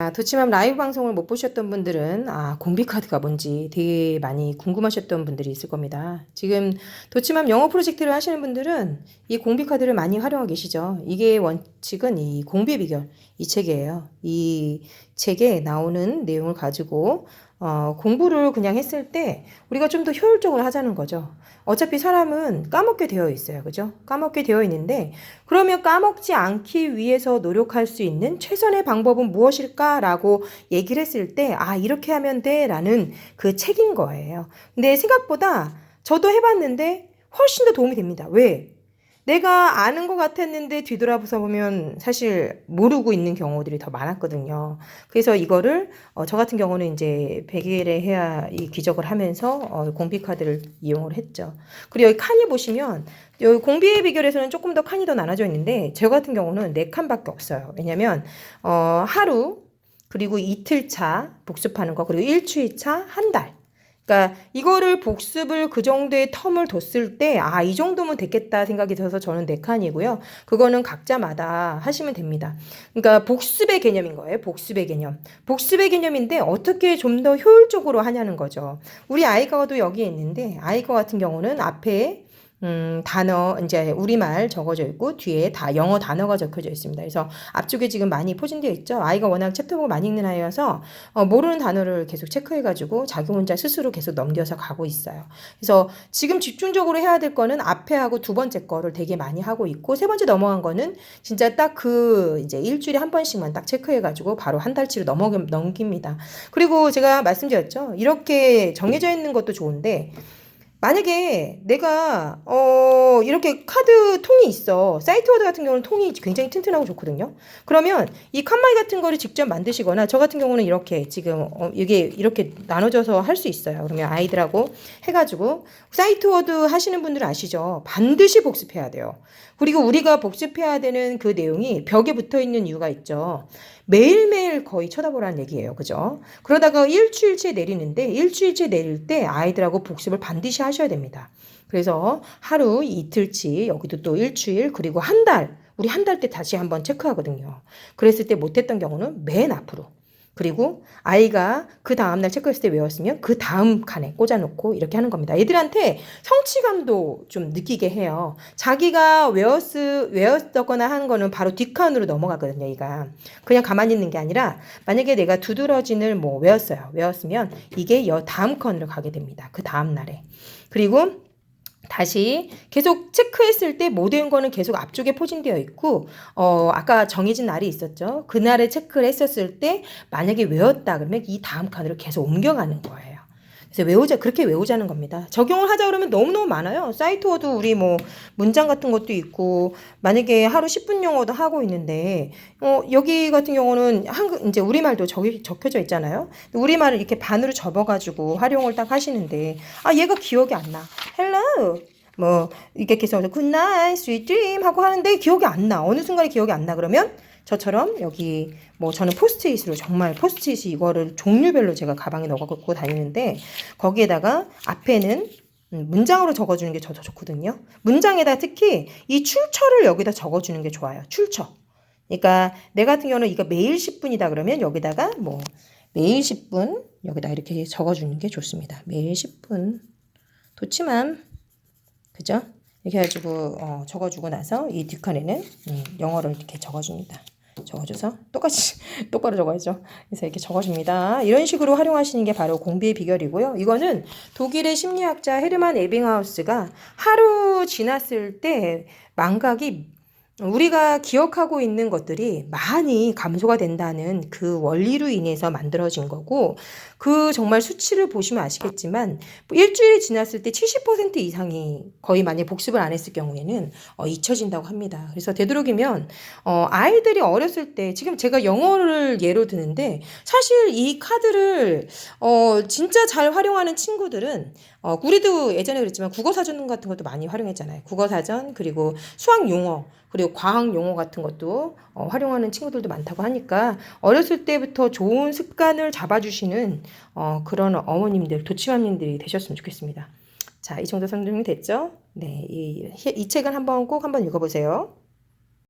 아, 도치맘 라이브 방송을 못 보셨던 분들은 아, 공비카드가 뭔지 되게 많이 궁금하셨던 분들이 있을 겁니다. 지금 도치맘 영어 프로젝트를 하시는 분들은 이 공비카드를 많이 활용하고 계시죠. 이게 원칙은 이 공비의 비결 이 책이에요. 이 책에 나오는 내용을 가지고 어, 공부를 그냥 했을 때 우리가 좀 더 효율적으로 하자는 거죠. 어차피 사람은 까먹게 되어 있어요. 그죠? 까먹게 되어 있는데 그러면 까먹지 않기 위해서 노력할 수 있는 최선의 방법은 무엇일까라고 얘기를 했을 때, 아, 이렇게 하면 돼. 라는 그 책인 거예요. 근데 생각보다 저도 해봤는데 훨씬 더 도움이 됩니다. 왜? 내가 아는 것 같았는데 뒤돌아서 보면 사실 모르고 있는 경우들이 더 많았거든요. 그래서 이거를 어, 저 같은 경우는 이제 100일에 해야 이 기적을 하면서 어, 공비카드를 이용을 했죠. 그리고 여기 칸이 보시면 여기 공비의 비결에서는 조금 더 칸이 더 나눠져 있는데 저 같은 경우는 네 칸밖에 없어요. 왜냐면 어, 하루 그리고 이틀 차 복습하는 거 그리고 일주일 차 한 달. 그러니까 이거를 복습을 그 정도의 텀을 뒀을 때 아 이 정도면 됐겠다 생각이 들어서 저는 네 칸이고요. 그거는 각자마다 하시면 됩니다. 그러니까 복습의 개념인 거예요. 복습의 개념. 복습의 개념인데 어떻게 좀 더 효율적으로 하냐는 거죠. 우리 아이가도 여기에 있는데 아이가 같은 경우는 앞에 음, 단어, 이제 우리말 적어져 있고, 뒤에 다 영어 단어가 적혀져 있습니다. 그래서 앞쪽에 지금 많이 포진되어 있죠. 아이가 워낙 챕터북을 많이 읽는 아이여서, 어, 모르는 단어를 계속 체크해가지고, 자기 혼자 스스로 계속 넘겨서 가고 있어요. 그래서 지금 집중적으로 해야 될 거는 앞에 하고 두 번째 거를 되게 많이 하고 있고, 세 번째 넘어간 거는 진짜 딱 그, 이제 일주일에 한 번씩만 딱 체크해가지고, 바로 한 달치로 넘어, 넘깁니다. 그리고 제가 말씀드렸죠. 이렇게 정해져 있는 것도 좋은데, 만약에 내가 어 이렇게 카드 통이 있어. 사이트워드 같은 경우는 통이 굉장히 튼튼하고 좋거든요. 그러면 이 칸마이 같은 거를 직접 만드시거나 저 같은 경우는 이렇게 지금 어 이게 이렇게 나눠져서 할 수 있어요. 그러면 아이들하고 해가지고 사이트워드 하시는 분들은 아시죠? 반드시 복습해야 돼요. 그리고 우리가 복습해야 되는 그 내용이 벽에 붙어 있는 이유가 있죠. 매일매일 거의 쳐다보라는 얘기예요. 그죠? 그러다가 일주일째 내리는데 일주일째 내릴 때 아이들하고 복습을 반드시 하셔야 됩니다. 그래서 하루 이틀치 여기도 또 일주일 그리고 한 달 우리 한 달 때 다시 한번 체크하거든요. 그랬을 때 못했던 경우는 맨 앞으로 그리고 아이가 그 다음날 체크했을 때 외웠으면 그 다음 칸에 꽂아놓고 이렇게 하는 겁니다. 애들한테 성취감도 좀 느끼게 해요. 자기가 외웠, 외웠거나 한 거는 바로 뒷칸으로 넘어가거든요, 얘가. 그냥 가만히 있는 게 아니라 만약에 내가 두드러진을 뭐 외웠어요. 외웠으면 이게 여 다음 칸으로 가게 됩니다. 그 다음날에. 그리고 다시 계속 체크했을 때 못 외운 거는 계속 앞쪽에 포진되어 있고 어 아까 정해진 날이 있었죠. 그날에 체크를 했었을 때 만약에 외웠다 그러면 이 다음 칸으로 계속 옮겨가는 거예요. 그래서 외우자 그렇게 외우자는 겁니다. 적용을 하자 그러면 너무너무 많아요. 사이트워도 우리 뭐 문장 같은 것도 있고 만약에 하루 10분 영어도 하고 있는데 어 여기 같은 경우는 한국 이제 우리말도 적이 적혀져 있잖아요. 우리말을 이렇게 반으로 접어 가지고 활용을 딱 하시는데 아 얘가 기억이 안 나. 헬로 뭐 이렇게 계속 굿나잇 스윗 드림 하고 하는데 기억이 안 나. 어느 순간에 기억이 안 나. 그러면 저처럼 여기 뭐 저는 포스트잇으로 정말 포스트잇이 이거를 종류별로 제가 가방에 넣어 갖고 다니는데 거기에다가 앞에는 음, 문장으로 적어주는 게 저도 좋거든요. 문장에다 특히 이 출처를 여기다 적어주는 게 좋아요. 출처. 그러니까 내 같은 경우는 이거 매일 10분이다 그러면 여기다가 뭐 매일 10분 여기다 이렇게 적어주는 게 좋습니다. 매일 10분. 좋지만 그죠? 이렇게 해가지고 어, 적어주고 나서 이 뒷칸에는 음, 영어를 이렇게 적어줍니다. 적어줘서 똑같이 똑바로 적어야죠. 그래서 이렇게 적어줍니다. 이런 식으로 활용하시는 게 바로 공비의 비결이고요. 이거는 독일의 심리학자 헤르만 에빙하우스가 하루 지났을 때 망각이 우리가 기억하고 있는 것들이 많이 감소가 된다는 그 원리로 인해서 만들어진 거고, 그 정말 수치를 보시면 아시겠지만, 뭐 일주일이 지났을 때 70% 이상이 거의 만약 복습을 안 했을 경우에는 어, 잊혀진다고 합니다. 그래서 되도록이면, 어, 아이들이 어렸을 때, 지금 제가 영어를 예로 드는데, 사실 이 카드를, 어, 진짜 잘 활용하는 친구들은, 어, 우리도 예전에 그랬지만 국어 사전 같은 것도 많이 활용했잖아요. 국어 사전, 그리고 수학 용어, 그리고 과학 용어 같은 것도 어, 활용하는 친구들도 많다고 하니까 어렸을 때부터 좋은 습관을 잡아주시는 어, 그런 어머님들, 도치맘님들이 되셨으면 좋겠습니다. 자, 이 정도 설명이 됐죠? 네, 이, 이 책은 한번 꼭 한번 읽어보세요.